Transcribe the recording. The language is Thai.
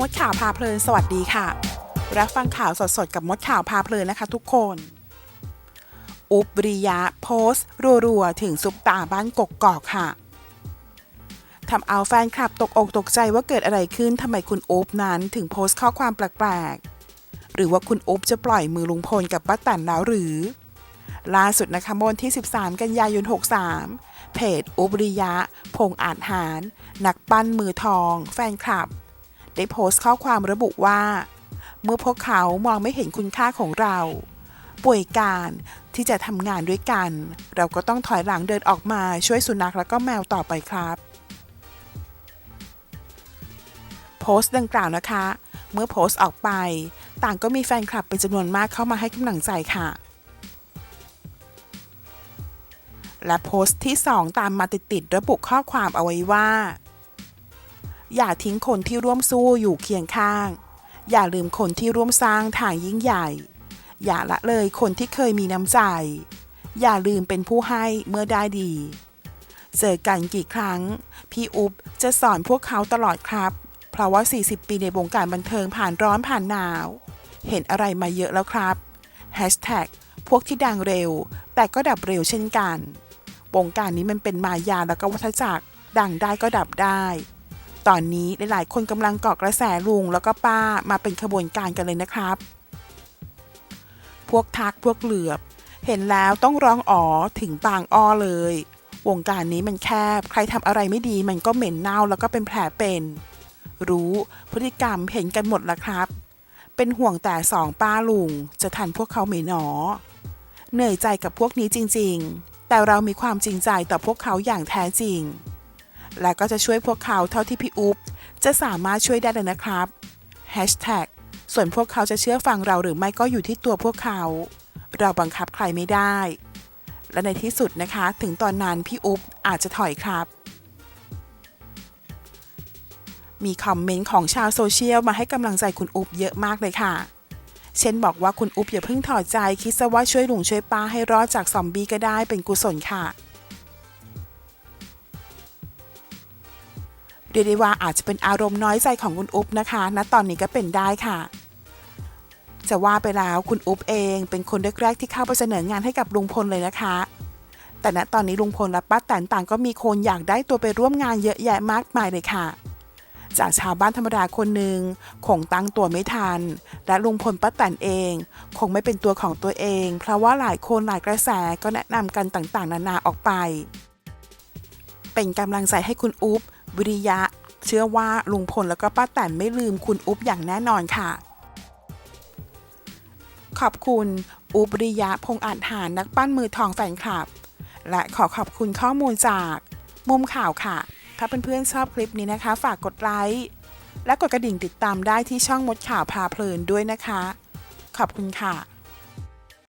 มดข่าวพาเพลินสวัสดีค่ะ รับฟังข่าวสดๆ กับมดข่าวพาเพลินนะคะทุกคน อุบริยะโพสต์ รัวๆ ถึงซุปตาบ้านกกกอกค่ะทำเอาแฟนคลับตกอกตกใจว่าเกิดอะไรขึ้นทำไมคุณอุบนั้นถึงโพสต์ข้อความแปลกๆ หรือว่าคุณอุบจะปล่อยมือลุงพลกับป้าแตนแล้วหรือ ล่าสุดนะคะเมื่อวันที่ 13 กันยายน 63 เพจอุบริยะ พงอาจหาร นักปั้นมือทอง แฟนคลับ ได้โพสต์ข้อความระบุว่า เมื่อพวกเขามองไม่เห็นคุณค่าของเรา ป่วยการที่จะทำงานด้วยกัน เราก็ต้องถอยหลังเดินออกมาช่วยสุนัขแล้วก็แมวต่อไปครับ โพสต์ดังกล่าวนะคะ เมื่อโพสต์ออกไป ต่างก็มีแฟนคลับเป็นจำนวนมากเข้ามาให้กำลังใจค่ะและโพสต์ที่ 2 ตามมาติดๆระบุข้อความเอาไว้ว่า อย่าทิ้งคนที่ร่วมสู้อยู่เคียงข้าง อย่าลืมคนที่ร่วมสร้างทางยิ่งใหญ่ อย่าละเลยคนที่เคยมีน้ำใจ อย่าลืมเป็นผู้ให้เมื่อได้ดี เจอกันกี่ครั้ง พี่อุ๊บจะสอนพวกเขาตลอดครับ เพราะว่า 40 ปีในวงการบันเทิงผ่านร้อนผ่านหนาว เห็นอะไรมาเยอะแล้วครับ Hashtag พวกที่ดังเร็ว แต่ก็ดับเร็วเช่นกันวงการนี้มันเป็นมายาแล้วก็วัฏจักรดังได้ก็ดับได้ ตอนนี้หลายๆ คนกำลังเกาะกระแสลุงแล้วก็ป้ามาเป็นขบวนการกันเลยนะครับ พวกทักพวกเหลือบ เห็นแล้วต้องร้องอ๋อถึงบางอ้อเลย วงการนี้มันแคบ ใครทำอะไรไม่ดีมันก็เหม็นเน่าแล้วก็เป็นแผลเป็น รู้พฤติกรรมเห็นกันหมดแล้วครับ เป็นห่วงแต่สองป้าลุง จะทันพวกเขาไหมหนอ เหนื่อยใจกับพวกนี้จริง ๆ แต่เรามีความจริงใจต่อพวกเขาอย่างแท้จริง และก็จะช่วยพวกเขาเท่าที่พี่อุ๊บจะสามารถช่วยได้เลยนะครับ Hashtag ส่วนพวกเขาจะเชื่อฟังเราหรือไม่ก็อยู่ที่ตัวพวกเขา เราบังคับใครไม่ได้ และในที่สุดนะคะ ถึงตอนนั้นพี่อุ๊บอาจจะถอยครับ มีคอมเมนต์ของชาวโซเชียลมาให้กำลังใจคุณอุ๊บเยอะมากเลยค่ะ เช่นบอกว่าคุณอุ๊บอย่าเพิ่งถอดใจคิดซะว่าช่วยลุงช่วยป้าให้รอดจากซอมบี้ก็ได้เป็นกุศลค่ะ รียกได้ว่าอาจจะเป็นอารมณ์น้อยใจของคุณอุ๊บนะคะณตอนนี้ก็เป็นได้ค่ะ จะว่าไปแล้วคุณอุ๊บเอง เป็นคนแรกๆที่เข้าไปเสนองานให้กับลุงพลเลยนะคะ แต่ณตอนนี้ลุงพลและป้าแตนต่างก็มีคนอยากได้ตัวไปร่วมงานเยอะแยะมากมายเลยค่ะ จากชาวบ้านธรรมดาคนหนึ่งคงตั้งตัวไม่ทัน และลุงพลป้าแตนเอง คงไม่เป็นตัวของตัวเอง เพราะว่าหลายคนหลายกระแสก็แนะนำกันต่างๆ นานาออกไปเป็นกำลังใจให้คุณอุ๊บ วิริยะ เชื่อว่าลุงพลแล้วก็ป้าแตนไม่ลืมคุณอุ๊บอย่างแน่นอนค่ะ ขอบคุณอุบริยะพงอาจหารนักปั้นมือทองแฟนคลับ และขอขอบคุณข้อมูลจากมุมข่าวค่ะ ถ้าเพื่อนๆชอบคลิปนี้นะคะ ฝากกดไลค์ และกดกระดิ่งติดตามได้ที่ช่องมดข่าวพาเพลินด้วยนะคะ ขอบคุณค่ะ